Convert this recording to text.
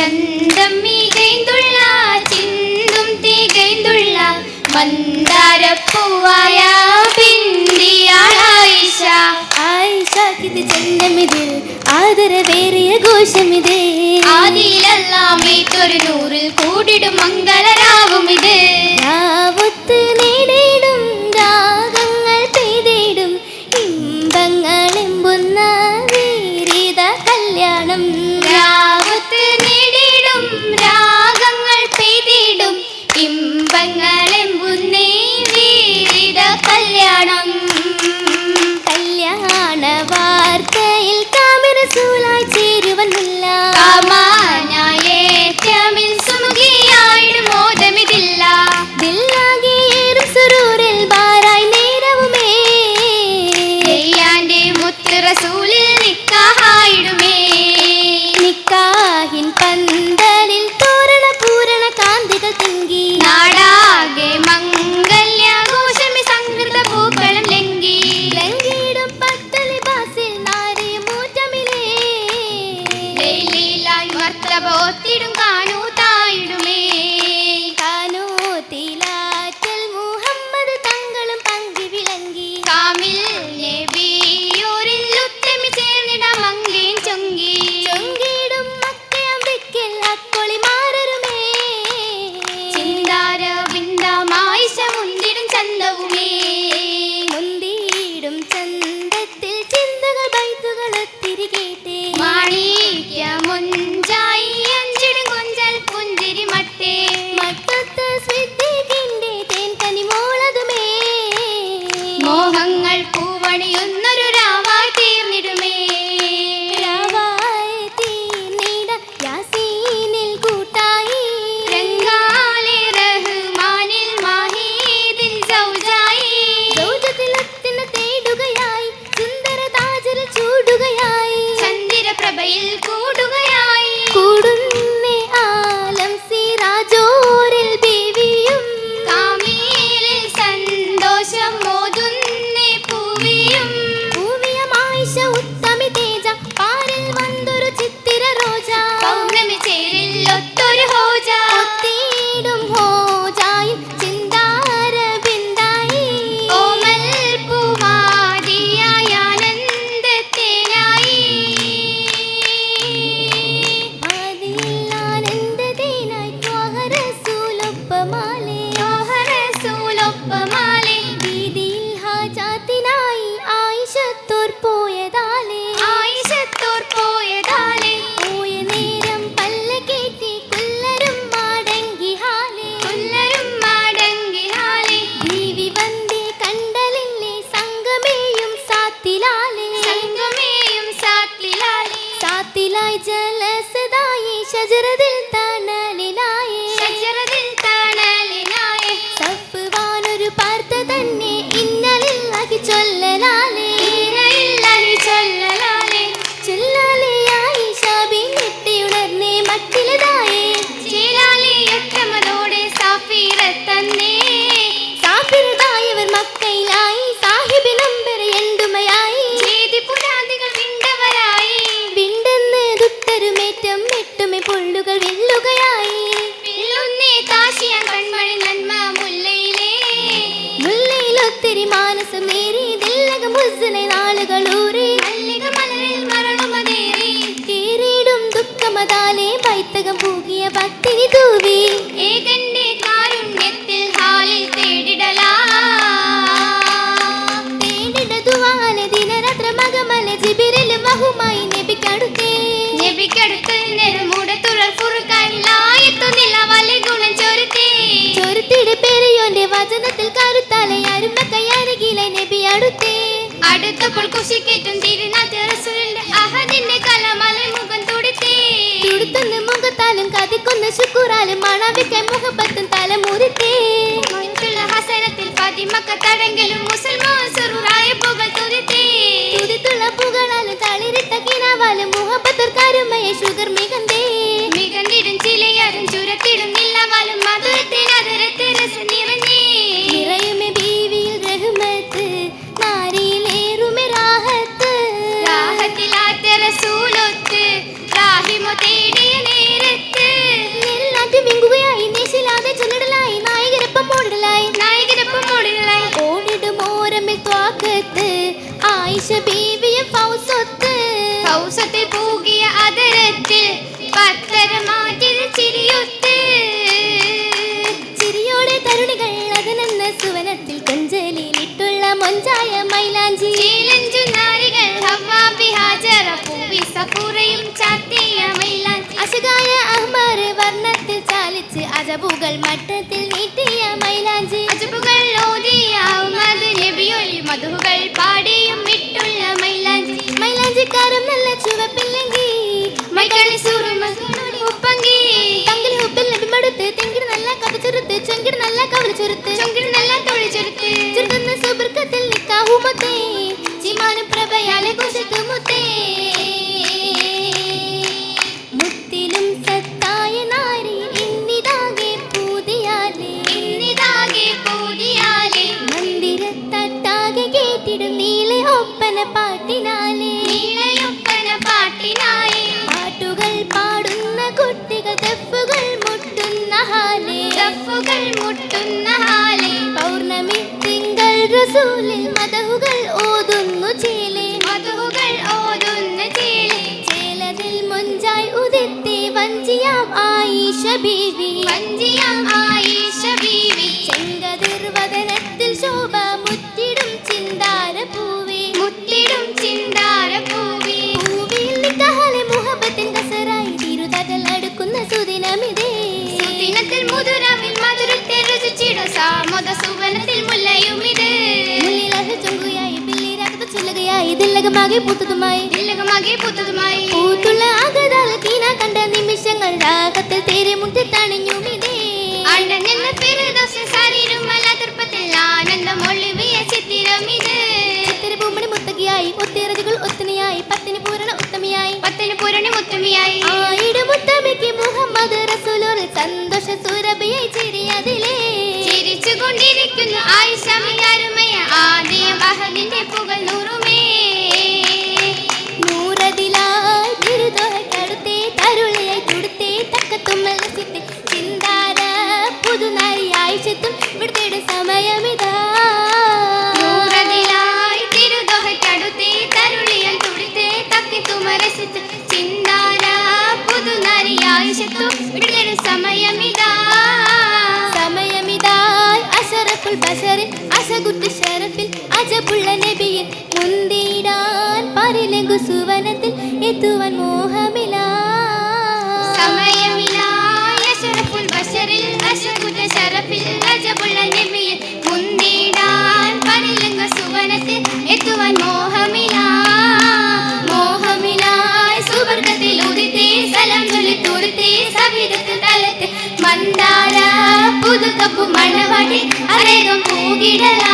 ചന്തം മികൈന്തുള്ള ചിന്തും മന്ദാരപ്പൂവായ പിന്തിയാളായിഷ ആയിഷാക്കിത് ചന്തമിതിൽ ആദരവേറിയ ഘോഷമിത്. ആദിയിലെല്ലാം നൂറിൽ കൂടിടും മംഗളരാവുമിത് கூடும் മാനസമേ കേട്ടും തിരുനാത്ത് റസൂലിന്റെ അഹദിന്റെ കലമല മുഖം തുടുത്തേ. തുടുത്തുന്ന് മുഖത്താലും കതിക്കുന്ന ശുക്കൂറാലും തല മുഹബത്തും തലമുരുത്തേ ഹസനത്തിൽ പതിമക്ക തടങ്കലും മുസൽമാൻ സുറായ പുകൾ തുരുത്തേ. തുരുത്തുള്ള പുകളാലും തളിരിത്ത കിനാവാലും മുഹബത്തർ കരുമയെ ഷുഗർ ആയിഷ ബീവിയും ഫൗസൊത്ത് കൗസത്തിൽ പൂകിയ അതരത്തിൽ പത്തര മാറ്റിൽ ചിരിയൊത്ത്. ചിരിയോടെ തരുണികൾ അതിനെന്ന സുവനത്തിൽ കൊഞ്ചലിലിട്ടുള്ള മൊഞ്ചായ മൈലാഞ്ചി. ചീലഞ്ചു നാരികൾ ഹവാബി ഹാജറ പൂവി സഫൂറയും ചാത്തിയ മൈലാഞ്ചി. അശകായ വർണത്തിൽ ചാലിച്ച് അജബുകൾ മട്ടത്തിൽ നീട്ടിയ മൈലാഞ്ചി. അജബുകൾ ഓതിയ പാടിയും ചുരുത്ത് ചൊങ്കിട് നല്ല തൊഴി ചെറുത്ത്. ചുരുത്തുന്ന സുബർക്കത്തിൽ നിക്കാഹുമത്തേ ചിമാനും പ്രഭയാലെ കുശത്ത് മുത്തേ. റസൂലിൽ മതഹുകൾ ഓതുന്നു ചേലേ. മതഹുകൾ ഓതുന്നു ചേലി. ചേലതിൽ മൊഞ്ചായി ഉദിത്തി വഞ്ചിയാം ആയിഷ ബീവി. വഞ്ചിയാം ആയിഷ ബീവി. ചെങ്കതിർ വദനത്തിൽ ശോഭ മുറ്റിടും ചിന്താര പൂവി മുത്തിടും ചിന്താര പൂവി പൂവിൽ നിക്കഹലെ മുഹബത്തിൻ കസറായി തിരുതകൾ അടുക്കുന്ന സുദിനമിതേ. സുദിനത്തിൽ മുതുരവിൽ മധുരത്തെ രുചിച്ചിടും സാമോദ സുവനത്തിൽ ദില്ലകമാകെ പൂത്തതുമായി. തിലകമാകെ പൂത്തതുമായി. പൂത്തുള്ള ആകതാൽ തീന കണ്ട നിമിഷങ്ങൾ രാഗത്തിൽ തേരെ മുട്ടി തണിഞ്ഞു മിതേ. അണ്ണൻ എന്ന പേര് ശരീരമല തൃപ്പത്തിൽ അഷറഫുൽ ബഷറിൻ അശകുത്ത് ഷറഫിൽ അജബുള്ള നബിയിൽ മുന്തിടാൻ പരിലങ്കു സുവനത്തിൽ എത്തുവാൻ മോഹമേ கிடலாம்